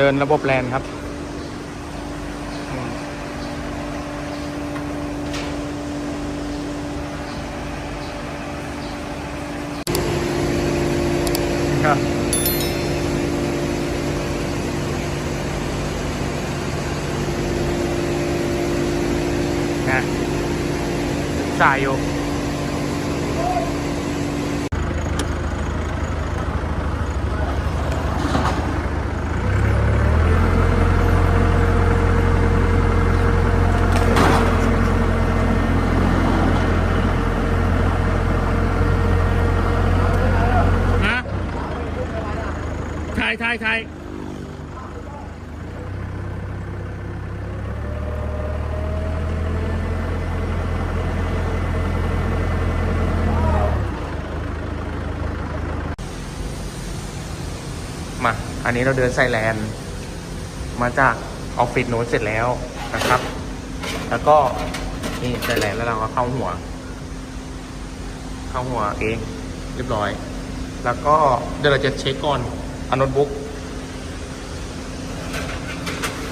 เดินระบบแลนครับ ครับนะสายอยู่ายถ่ายถ่ายมา อันนี้เราเดินไซแลนด์ มาจากออฟฟิศโน้นเสร็จแล้วนะครับ แล้วก็นี่ไซแลนด์แล้วเราก็เข้าหัว เข้าหัวเอง เรียบร้อย แล้วก็เดี๋ยวเราจะเช็คก่อน เอาโน้ตบุ๊ก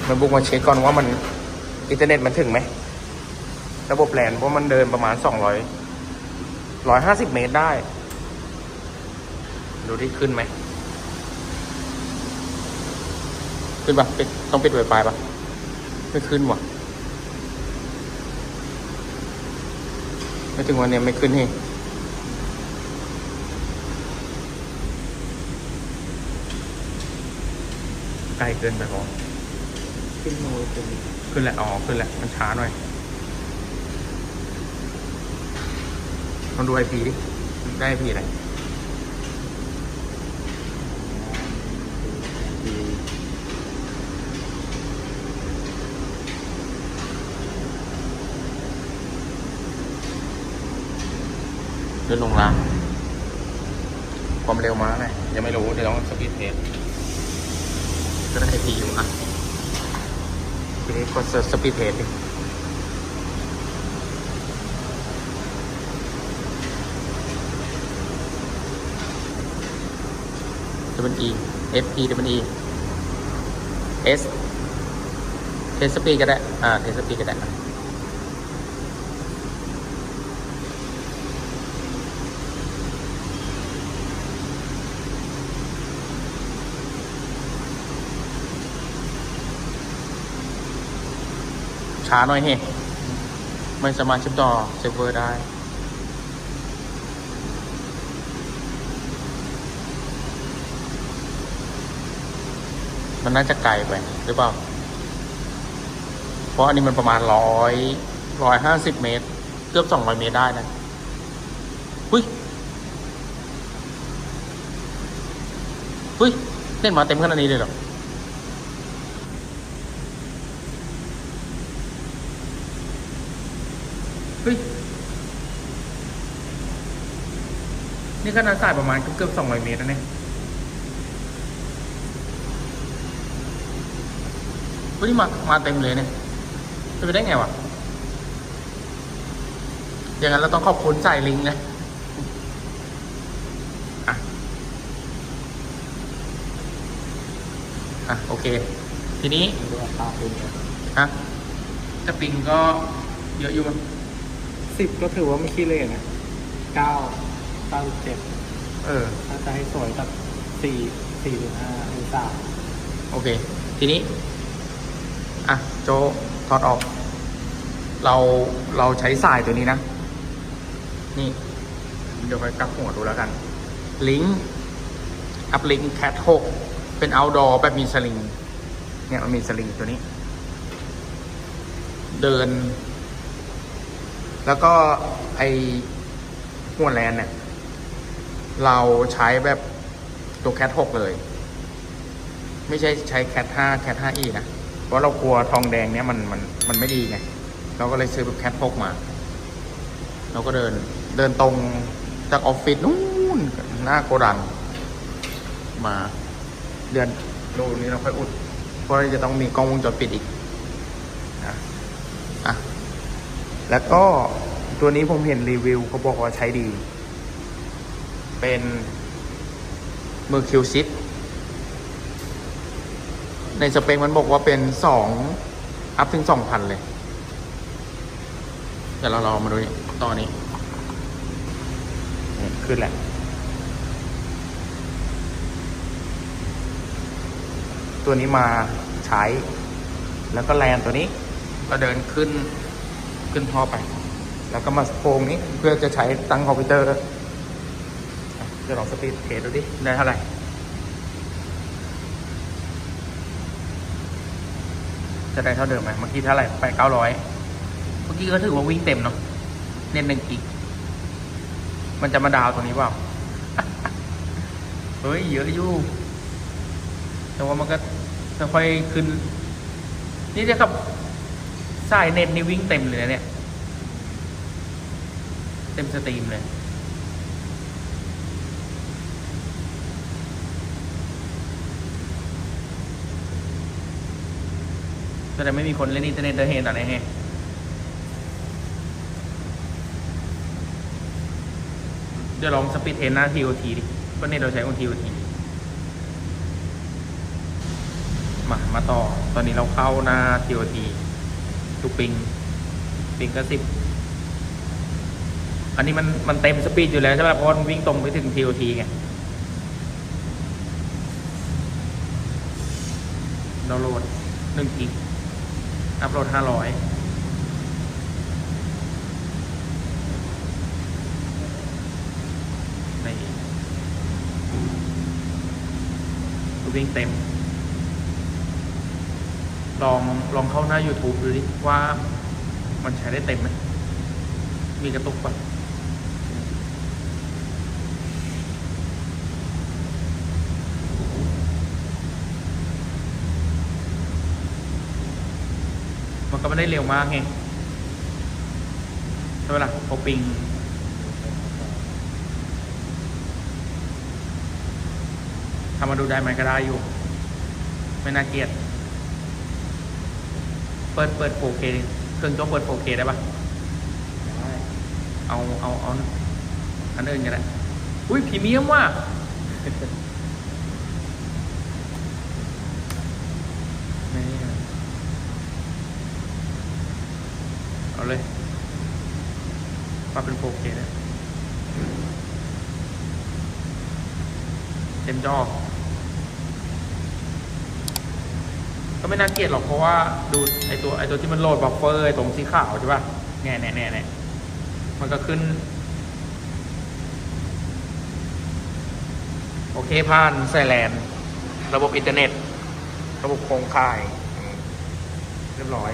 โน้ตบุ๊กมาเช็คก่อนว่ามันอินเทอร์เน็ตมันถึงไหม ระบบแลนเพราะมันเดินประมาณสองร้อยร้อยห้าสิบเมตรได้ ดูที่ขึ้นไหม ขึ้นปะปิดต้องปิดไวไฟปะไม่ขึ้นว่ะ ไม่ถึงวันนี้ไม่ขึ้นใไกลเกินไปพอขึ้นโนยเป็นขึ้นแหละอ๋อขึ้นแหละมันช้าหน่อยลองดูไอพีดิได้ไอพีอะไรดีเดินลงล่างความเร็วมาไงยังไม่รู้ เดี๋ยวต้องสปีดเทส ก็ได้ดีอยู่อะทีนี้กดสปีดเทสดิจะเป็น E F P จะเป็นอีเทสปีก็ได้ อ่า เทสปีก็ได้ ช้าหน่อยเฮ้ไม่สามารถเชื่อมต่อเซิร์ฟเวอร์ได้มันน่าจะไกลไปหรือเปล่า เพราะอันนี้มันประมาณร้อยร้อยห้าสิบเมตร เกือบสองร้อยเมตรได้นะหุ้ยหุ้ยเล่นมาเต็มขนาดนี้เลยเหรอ ฮ้ย นี่ขนาดสายประมาณเกือบสองร้อยเมตรนะเนี่ยเฮ้ยมามาเต็มเลยเนี่ยจะไปได้ไงวะอย่างนั้นเราต้องขอบคุณสายลิงก์นะอะ อะ โอเค ทีนี้ดูอัตราเป็นฮะแต่ปิงก็เยอะอยู่มั้ง สิบก็ถือว่าไม่ขี้เลยนะเก้าเก้าเจ็ดเออ ถ้าจะให้สวยกับสี่สี่หรือห้าหรือสามโอเค ทีนี้ อะ โจถอดออก เราเราใช้สายตัวนี้นะ นี่ เดี๋ยวไปกลับหัวดูแล้วกัน ลิงก์อัพลิงก์แคทหกเป็น outdoor แบบมีสลิง เนี่ยมันมีสลิงตัวนี้ เดิน แล้วก็ไอหัวแลนเนี่ย เราใช้แบบตัวแคทหกเลย ไม่ใช่ใช้แคทห้าแคทห้าอีนะ เพราะเรากลัวทองแดงเนี้ยมันมันมันไม่ดีไง เราก็เลยซื้อแบบแคทพกมา เราก็เดินเดินตรงจากออฟฟิศนู้นหน้าโกดัง มา เดือนดูนี้เราค่อยอุด เพราะเราจะต้องมีกล้องวงจรปิดอีกนะอะ แล้วก็ตัวนี้ผมเห็นรีวิวเขาบอกว่าใช้ดี เป็นมือคิวซิดในสเปคมันบอกว่าเป็นสองอัพถึงสองพันเลย เดี๋ยวเราลองมาดูนี่ตอนนี้นี่ขึ้นแหละตัวนี้มาใช้ แล้วก็แลนตัวนี้ ก็เดินขึ้น ขึ้นท่อไป แล้วก็มาโค้งนี้เพื่อจะใช้ตั้งคอมพิวเตอร์อะลองสปีดเทสดูดิได้เท่าไหร่จะได้เท่าเดิมไหมเมื่อกี้เท่าไหร่แปเก้าร้อยเมื่อกี้ก็ถือว่าวิ่งเต็มเนาะเน้นหนึ่งกิกมันจะมาดาวตรงนี้เปล่า เฮ้ย เยอะอยู่ แต่ว่ามันก็ค่อยขึ้น นี่จะขับ สายเน็ตนี่วิ่งเต็มเลยนะเนี่ย เต็มสตรีมเลยแสดงไม่มีคนเล่นอินเทอร์เน็ตได้เห็นตอนไหนเฮเดี๋ยวลองสปีดเทนหน้า TOT ดิเพราะเน็ตเราใช้บน TOT มา มาต่อ ตอนนี้เราเข้าหน้า TOT ทุ กปิง ปิงก็สิบอันนี้มันมันเต็มสปีดอยู่แล้วใช่ไหมเพราะว่ามันวิ่งตรงไปถึง TOT ไงดาวน์โหลดหนึ่งกิกอัพโหลดห้าร้อยในวิ่งเต็ม ลองลองเข้าหน้า YouTube ดูดิว่ามันใช้ได้เต็มไหมมีกระตุกปะมันก็ไม่ได้เร็วมากไงใช่ไหมล่ะพอปิงทำมาดูได้ไหมก็ได้อยู่ ไม่น่าเกลียด เปิดเปิด 4K เครื่องโจ๊กเปิด 4K ได้ปะได้เอาเอาเอาอันอื่นกันแหละอุ้ยพรีเมียมว่ะเอาเลยมาเป็น 4K เนี่ยเต็มจอ ก็ไม่น่าเกลียดหรอกเพราะว่าดูไอตัวไอตัวที่มันโหลดบัฟเฟอร์ไอตรงสีขาวใช่ป่ะเนี่ยเนี่ยเนี่ยเนี่ยมันก็ขึ้น โอเคผ่านไซแลนระบบอินเทอร์เน็ต ระบบโครงข่าย เรียบร้อย